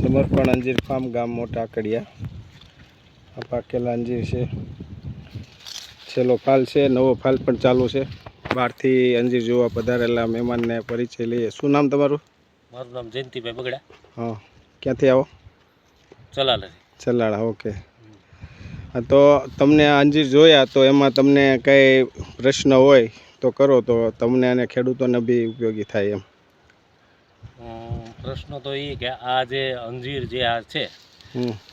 સમર્પણ અંજીર ફાર્મ ગામ મોટા કડિયા. આ પાકેલા અંજીર છે. છેલ્લો ફાલ છે નવો ફાલ પણ ચાલુ છે. બહારથી અંજીર જોવા પધારેલા મહેમાનને પરિચય લઈએ. શું નામ તમારું? મારું નામ જયંતિભાઈ બગડા. હા ક્યાંથી આવો? ચલાલા ચલાડા ઓકે. હા તો તમને આ અંજીર જોયા તો એમાં તમને કંઈ પ્રશ્ન હોય તો કરો તો તમને અને ખેડૂતોને બી ઉપયોગી થાય એમ. પ્રશ્ન તો એ કે આ જે અંજીર જે આ છે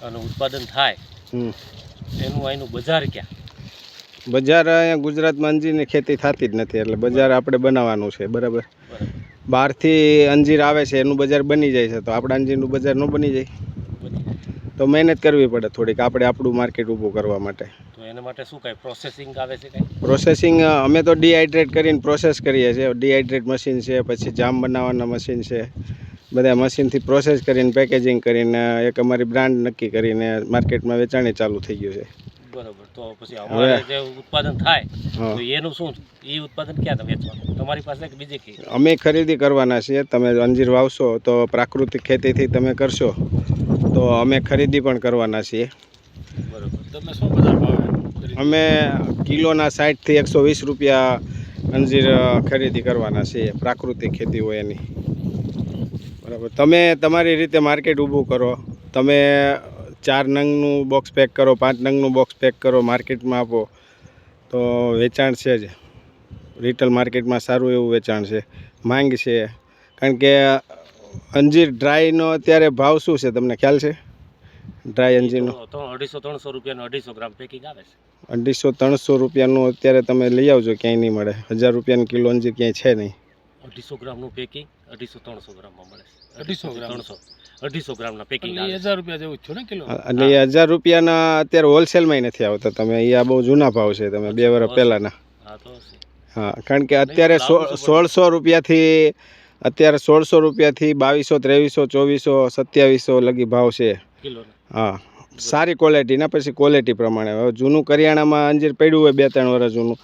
અને ઉત્પાદન થાય હમ. એનું અહીંનું બજાર ક્યાં? બજાર અહીંયા ગુજરાતમાં અંજીરની ખેતી થતી જ નથી એટલે બજાર આપણે બનાવવાનું છે બરાબર? બરાબર. બહારથી અંજીર આવે છે એનું બજાર બની જાય છે તો આપણા અંજીરનું બજાર ન બની જાય. તો મહેનત કરવી પડે થોડીક આપણે આપણું માર્કેટ ઊભું કરવા માટે. તો એના માટે શું કાંઈ પ્રોસેસિંગ આવે છે કાંઈ? પ્રોસેસિંગ અમે તો ડિહાઇડ્રેટ કરીને પ્રોસેસ કરીએ છીએ. ડિહાઇડ્રેટ મશીન છે પછી જામ બનાવવાના મશીન છે. બધા મશીનથી પ્રોસેસ કરીને પેકેજિંગ કરીને એક અમારી બ્રાન્ડ નક્કી કરીને માર્કેટમાં વેચાણી ચાલુ થઈ ગયું છે. બરાબર તો પછી અમારે જે ઉત્પાદન થાય તો એનું શું એ ઉત્પાદન ક્યાં તમે વેચવાનું? તમારી પાસે કે બીજે કઈ અમે ખરીદી કરવાના છીએ. તમે અંજીર વાવશો તો પ્રાકૃતિક ખેતીથી તમે કરશો. તો અમે ખરીદી પણ કરવાના છીએ. બરાબર. તમે શું બજાર ભાવે અમે કિલોના સાઠથી એકસો વીસ રૂપિયા અંજીર ખરીદી કરવાના છીએ. પ્રાકૃતિક ખેતી હોય એની. બરાબર. તમે તમારી રીતે માર્કેટ ઊભું કરો. તમે ચાર નંગનું બોક્સ પેક કરો પાંચ નંગનું બોક્સ પેક કરો માર્કેટમાં આપો તો વેચાણ છે જ. રિટેલ માર્કેટમાં સારું એવું વેચાણ છે. માંગ છે. કારણ કે અંજીર ડ્રાયનો અત્યારે ભાવ શું છે? તમને ખ્યાલ છે? ડ્રાય અંજીરનો. અઢીસો ત્રણસો રૂપિયાનું અઢીસો ગ્રામ પેકિંગ આવે છે. અઢીસો ત્રણસો રૂપિયાનું અત્યારે તમે લઈ આવજો ક્યાંય નહીં મળે. હજાર રૂપિયાનું કિલો અંજીર ક્યાંય છે નહીં. અઢીસો ગ્રામનું પેકિંગ અઢીસો ત્રણસો ગ્રામમાં મળે છે. અઢીસો ગ્રામ? ત્રણસો. અઢીસો ગ્રામના પેકિંગ હજાર રૂપિયા જેવું જ થયું ને કિલો? એટલે એ હજાર રૂપિયાના અત્યારે હોલસેલમાં નથી આવતા તમે. એ આ બહુ જૂના ભાવ છે તમે બે વર્ષ પહેલાંના. હા તો હશે. હા કારણ કે અત્યારે સોળસો રૂપિયાથી અત્યારે સોળસો રૂપિયાથી બાવીસો ત્રેવીસો ચોવીસો સત્યાવીસો લગી ભાવ છે. હા સારી ક્વોલિટીના પછી ક્વોલિટી પ્રમાણે. હવે જૂનું કરિયાણામાં અંજીર પડ્યું હોય બે ત્રણ વર્ષ જૂનું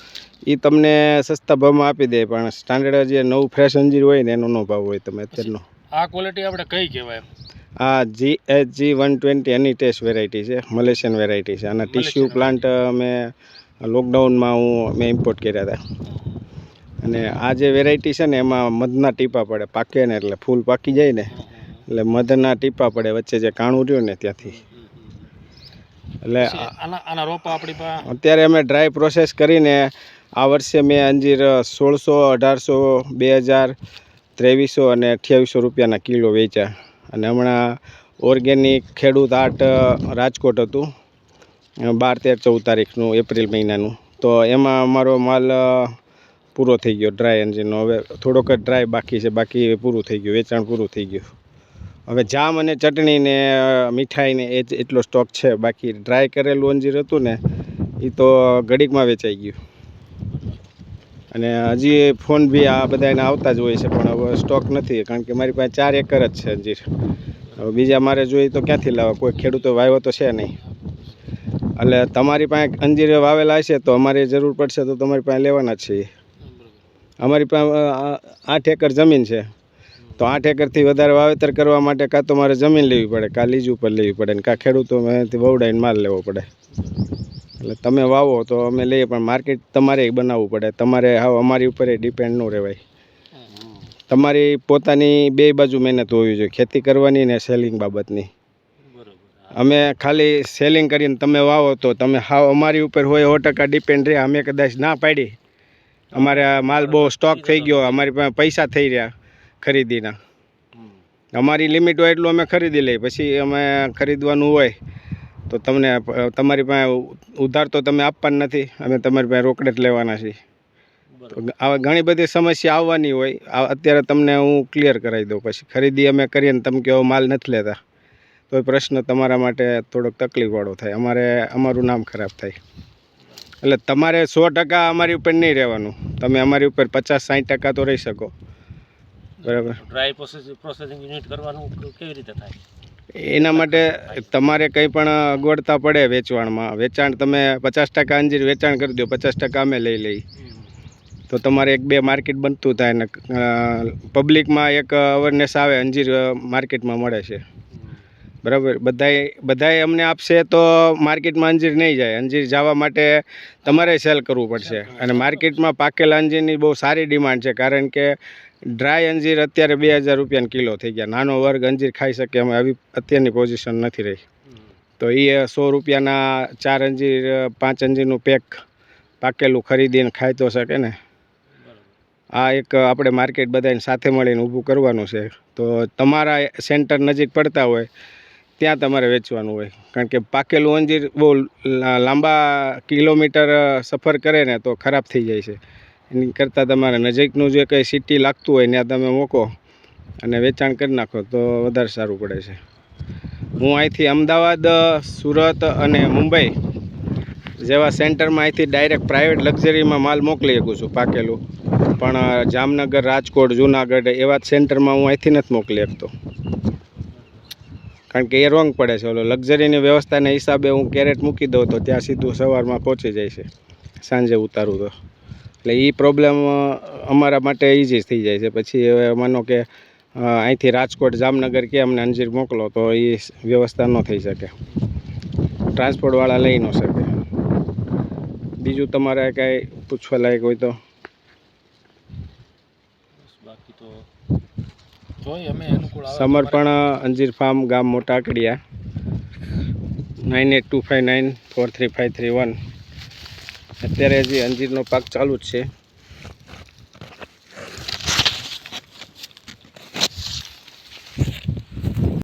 એ તમને સસ્તા ભાવમાં આપી દે પણ સ્ટાન્ડર્ડ જે નવું ફ્રેશ અંજીર હોય ને એનો નો ભાવ હોય તમે અત્યારનો. આ ક્વોલિટી આપણે કઈ કહેવાય? આ G H G one twenty એની ટેસ્ટ વેરાયટી છે મલેશિયન વેરાયટી છે. અને ટીસ્યુ પ્લાન્ટ અમે લોકડાઉનમાં હું મેં ઇમ્પોર્ટ કર્યા હતા. અને આ જે વેરાયટી છે ને એમાં મધના ટીપા પડે પાકે ને એટલે ફૂલ પાકી જાય ને એટલે મધના ટીપા પડે વચ્ચે જે કાણું રહ્યું ને ત્યાંથી. એટલે આના આના રોપા આપણી અત્યારે અમે ડ્રાય પ્રોસેસ કરીને આ વર્ષે મેં અંજીર સોળસો અઢારસો બે હજાર ત્રેવીસો અને અઠ્યાવીસો રૂપિયાના કિલો વેચ્યા. અને હમણાં ઓર્ગેનિક ખેડૂત આર્ટ રાજકોટ હતું. બાર તેર ચૌદ તારીખનું એપ્રિલ મહિનાનું. તો એમાં અમારો માલ પૂરો થઈ ગયો ડ્રાય એન્જિનનો હવે થોડોક જ ડ્રાય બાકી છે, બાકી પૂરું થઈ ગયું, વેચાણ પૂરું થઈ ગયું. હવે જામ અને ચટણી ને મીઠાઈ ને એ જ એટલો સ્ટોક છે. બાકી ડ્રાય કરેલું અંજીર હતું ને એ તો ઘડીકમાં વેચાઈ ગયું. અને હજી ફોન બી આ બધા એને આવતા જ હોય છે, પણ હવે સ્ટોક નથી, કારણ કે મારી પાસે ચાર એકર જ છે અંજીર. હવે બીજા મારે જોઈએ તો ક્યાંથી લાવવા? કોઈ ખેડૂતો વાવ્યો તો છે નહીં. એટલે તમારી પાસે અંજીર વાવેલા હશે તો અમારે જરૂર પડશે તો તમારી પાસે લેવાના જ છીએ. અમારી પાસે આઠ એકર જમીન છે. તો આઠ એકરથી વધારે વાવેતર કરવા માટે કાં તો મારે જમીન લેવી પડે, કાં લીજ ઉપર લેવી પડે, ને કાં ખેડૂતો મેથી વવડાઈને માલ લેવો પડે. એટલે તમે વાવો તો અમે લઈએ, પણ માર્કેટ તમારે બનાવવું પડે. તમારે હાવ અમારી ઉપર ડિપેન્ડ ન રહેવાય. તમારી પોતાની બે બાજુ મહેનત હોવી જોઈએ, ખેતી કરવાની ને સેલિંગ બાબતની. અમે ખાલી સેલિંગ કરીને તમે વાવો તો તમે હાવ અમારી ઉપર હોય સો ટકા ડિપેન્ડ રહે. અમે કદાચ ના પાડી અમારે આ માલ બહુ સ્ટોક થઈ ગયો અમારી પાસે પૈસા થઈ રહ્યા ખરીદીના. અમારી લિમિટ હોય એટલું અમે ખરીદી લઈએ પછી અમે ખરીદવાનું હોય તો તમને તમારી પાસે ઉધાર તો તમે આપવાના નથી અમે તમારી પાસે રોકડે જ લેવાના છીએ. તો આવા ઘણી બધી સમસ્યા આવવાની હોય આ અત્યારે તમને હું ક્લિયર કરાવી દઉં પછી ખરીદી અમે કરીએ ને તમે કહો માલ નથી લેતા તો એ પ્રશ્ન તમારા માટે થોડોક તકલીફવાળો થાય અમારે અમારું નામ ખરાબ થાય. એટલે તમારે સો ટકા અમારી ઉપર નહીં રહેવાનું. તમે અમારી ઉપર પચાસ સાઠ ટકા તો રહી શકો. બરાબર. ડ્રાય પ્રોસેસિંગ યુનિટ કરવાનું કેવી રીતે થાય? એના માટે તમારે કંઈ પણ અગવડતા પડે વેચવાણમાં. વેચાણ તમે પચાસ ટકા અંજીર વેચાણ કરી દો પચાસ ટકા અમે લઈ લઈ તો તમારે એક બે માર્કેટ બનતું થાય ને પબ્લિકમાં એક અવેરનેસ આવે અંજીર માર્કેટમાં મળે છે. બરાબર. બધાય બધાય અમને આપશે તો માર્કેટમાં અંજીર નહીં જાય. અંજીર જવા માટે તમારે સેલ કરવું પડશે. અને માર્કેટમાં પાકેલા અંજીરની બહુ સારી ડિમાન્ડ છે. કારણ કે ડ્રાય અંજીર અત્યારે બે હજાર રૂપિયાનો કિલો થઈ ગયા. નાનો વર્ગ અંજીર ખાઈ શકે. અમે આવી અત્યારની પોઝિશન નથી રહી. તો એ સો રૂપિયાના ચાર અંજીર પાંચ અંજીરનું પેક પાકેલું ખરીદીને ખાઈ તો શકે ને. આ એક આપણે માર્કેટ બધાને સાથે મળીને ઊભું કરવાનું છે. તો તમારા સેન્ટર નજીક પડતા હોય ત્યાં તમારે વેચવાનું હોય. કારણ કે પાકેલું અંજીર બહુ લાંબા કિલોમીટર સફર કરે ને તો ખરાબ થઈ જાય છે. એની કરતાં તમારે નજીકનું જે કંઈ સિટી લાગતું હોય ત્યાં તમે મૂકો અને વેચાણ કરી નાખો તો વધારે સારું પડે છે. હું અહીંથી અમદાવાદ સુરત અને મુંબઈ જેવા સેન્ટરમાં અહીંથી ડાયરેક્ટ પ્રાઇવેટ લક્ઝરીમાં માલ મોકલી શકું છું પાકેલું. પણ જામનગર, રાજકોટ, જુનાગઢ એવા જ સેન્ટરમાં હું અહીંથી નથી મોકલી શકતો. કારણ કે એ રોંગ પડે છે. ઓલો લક્ઝરીની વ્યવસ્થાના હિસાબે હું કેરેટ મૂકી દઉં તો ત્યાં સીધું સવારમાં પહોંચી જાય છે. સાંજે ઉતારું તો. એટલે એ પ્રોબ્લેમ અમારા માટે ઇઝી થઈ જાય છે. પછી હવે માનો કે અહીંથી રાજકોટ, જામનગર કે અમને અંજીર મોકલો તો એ વ્યવસ્થા ન થઈ શકે. ટ્રાન્સપોર્ટવાળા લઈ ન શકે. બીજું તમારે કાંઈ પૂછવા લાયક હોય તો? બાકી તો જોઈ અમે અનુકૂળ આવે સમર્પણ અંજીર ફાર્મ ગામ મોટા આકડિયા nine eight two five nine four three five three one. અત્યારે હજી અંજીરનો પાક ચાલુ જ છે.